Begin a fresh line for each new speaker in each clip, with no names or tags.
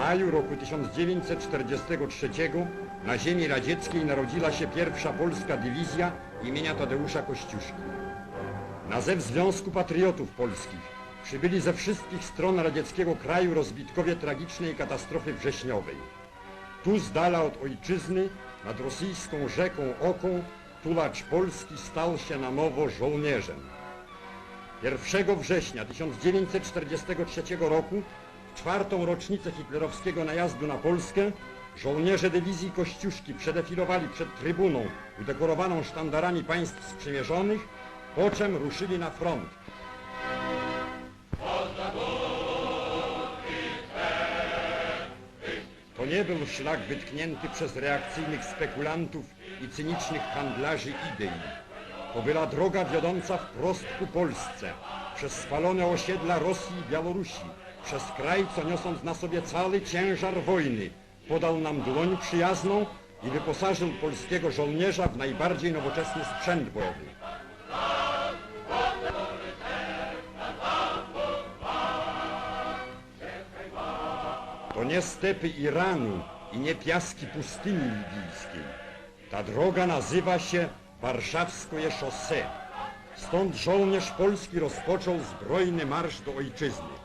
maju roku 1943 na ziemi radzieckiej narodziła się pierwsza polska dywizja imienia Tadeusza Kościuszki. Na zew Związku Patriotów Polskich przybyli ze wszystkich stron radzieckiego kraju rozbitkowie tragicznej katastrofy wrześniowej. Tu z dala od ojczyzny, nad rosyjską rzeką Oką, tulacz Polski stał się na nowo żołnierzem. 1 września 1943 roku, czwartą rocznicę hitlerowskiego najazdu na Polskę, żołnierze dywizji Kościuszki przedefilowali przed trybuną udekorowaną sztandarami państw sprzymierzonych, po czym ruszyli na front. To nie był szlak wytknięty przez reakcyjnych spekulantów i cynicznych handlarzy idei. To była droga wiodąca wprost ku Polsce, przez spalone osiedla Rosji i Białorusi, przez kraj, co niosąc na sobie cały ciężar wojny, podał nam dłoń przyjazną i wyposażył polskiego żołnierza w najbardziej nowoczesny sprzęt bojowy. To nie stepy Iranu i nie piaski pustyni libijskiej. Ta droga nazywa się Warszawskie Chaussee. Stąd żołnierz polski rozpoczął zbrojny marsz do ojczyzny.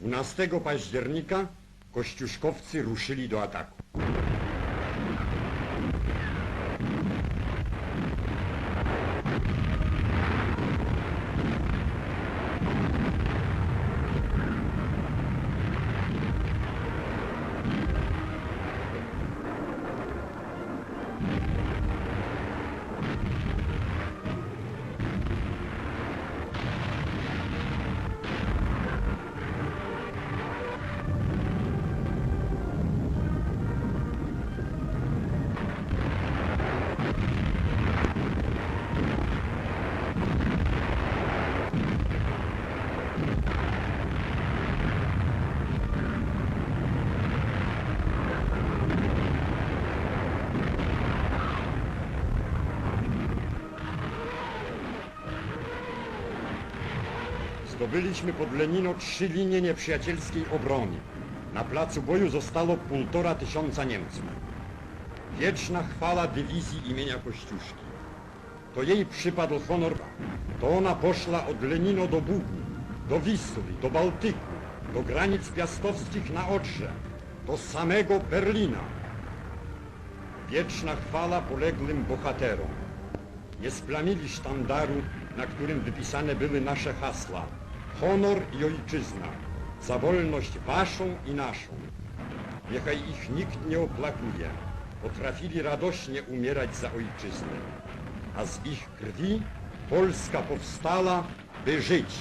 Dwunastego października kościuszkowcy ruszyli do ataku. Zdobyliśmy pod Lenino trzy linie nieprzyjacielskiej obrony. Na placu boju zostało półtora tysiąca Niemców. Wieczna chwala dywizji imienia Kościuszki. To jej przypadł honor. To ona poszła od Lenino do Bugu, do Wisły, do Bałtyku, do granic piastowskich na Odrze, do samego Berlina. Wieczna chwala poległym bohaterom. Nie splamili sztandaru, na którym wypisane były nasze hasła. Honor i ojczyzna. Za wolność waszą i naszą. Niechaj ich nikt nie oplakuje. Potrafili radośnie umierać za ojczyznę. A z ich krwi Polska powstała, by żyć.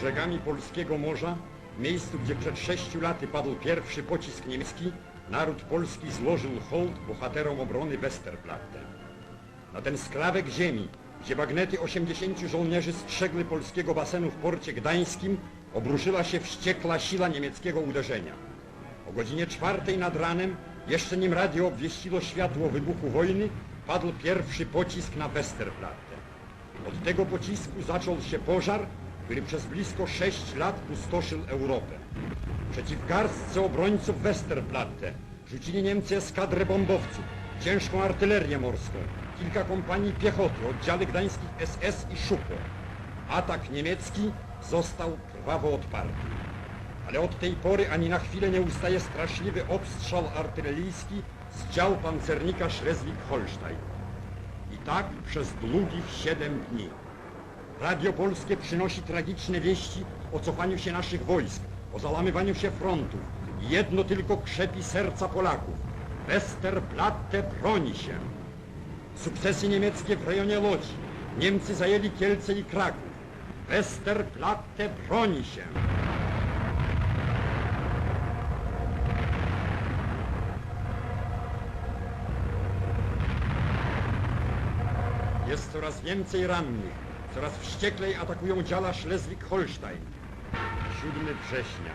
Brzegami polskiego morza, miejscu, gdzie przed sześciu laty padł pierwszy pocisk niemiecki, naród polski złożył hołd bohaterom obrony Westerplatte. Na ten skrawek ziemi, gdzie bagnety 80 żołnierzy strzegły polskiego basenu w porcie gdańskim, obruszyła się wściekła siła niemieckiego uderzenia. O godzinie czwartej nad ranem, jeszcze nim radio obwieściło światło wybuchu wojny, padł pierwszy pocisk na Westerplatte. Od tego pocisku zaczął się pożar, który przez blisko sześć lat pustoszył Europę. Przeciw garstce obrońców Westerplatte rzucili Niemcy eskadrę bombowców, ciężką artylerię morską, kilka kompanii piechoty, oddziały gdańskich SS i Szupo. Atak niemiecki został krwawo odparty. Ale od tej pory ani na chwilę nie ustaje straszliwy obstrzał artyleryjski z dział pancernika Schleswig-Holstein. I tak przez długich siedem dni. Radio Polskie przynosi tragiczne wieści o cofaniu się naszych wojsk, o załamywaniu się frontów. Jedno tylko krzepi serca Polaków. Westerplatte broni się. Sukcesy niemieckie w rejonie Łodzi. Niemcy zajęli Kielce i Kraków. Westerplatte broni się. Jest coraz więcej rannych. Coraz wścieklej atakują dziala Schleswig-Holstein. 7 września.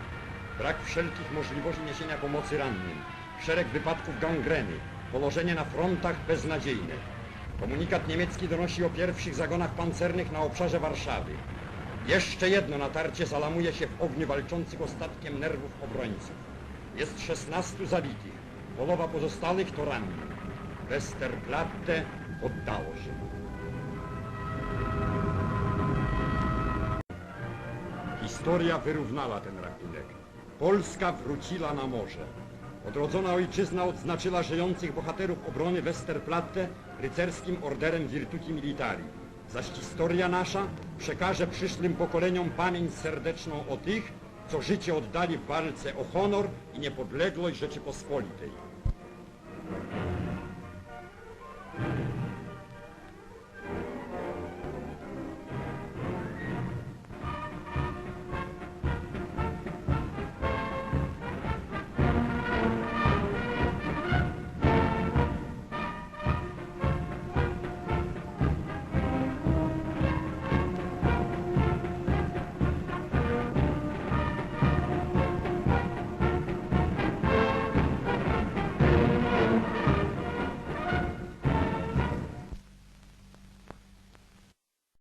Brak wszelkich możliwości niesienia pomocy rannym. Szereg wypadków gangreny. Położenie na frontach beznadziejne. Komunikat niemiecki donosi o pierwszych zagonach pancernych na obszarze Warszawy. Jeszcze jedno natarcie zalamuje się w ogniu walczących ostatkiem nerwów obrońców. Jest 16 zabitych. Połowa pozostałych to ranni. Westerplatte poddało się. Historia wyrównała ten rachunek. Polska wróciła na morze. Odrodzona ojczyzna odznaczyła żyjących bohaterów obrony Westerplatte rycerskim orderem Virtuti Militari. Zaś historia nasza przekaże przyszłym pokoleniom pamięć serdeczną o tych, co życie oddali w walce o honor i niepodległość Rzeczypospolitej.